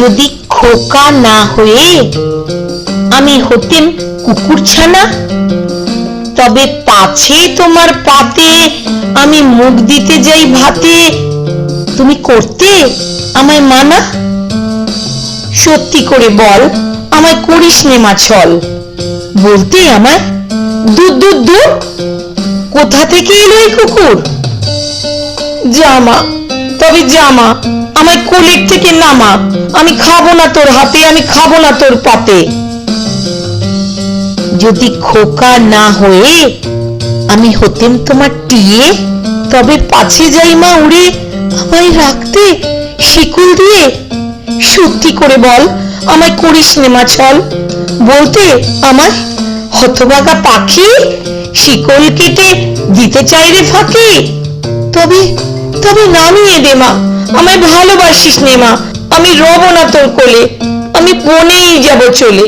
যদি খোকা না হয়ে আমি হতেম কুকুর ছানা তবে পাছে তোমার পাতে আমি মুখ দিতে যাই ভাতে। তুমি করতে আমায় মানা? সত্যি করে বল, আমায় করিস নে মা ছল বলতে আমায়, দুধ দুধ দুধ, কোথা থেকে এলো এই কুকুর? জামা তবে জামা আমায় কোলের থেকে নামা, আমি খাব না তোর হাতে, আমি খাব না তোর পাতে। যদি খোকা না হয়ে আমি হতেম তোমার টিয়ে, তবে পাছে যাই মা উড়ে আমায় রাখতে, শিকুল দিয়ে। সত্যি করে বল, আমায় করিস নে মা ছল। বলতে আমায় হতবাগা পাখি শিকল কেটে দিতে চাই রে ফাঁকি। তবে তবে নামিয়ে দে মা, আমায় ভালোবাসিস নে মা। আমি রব না তোর কোলে, আমি বনেই যাব চলে।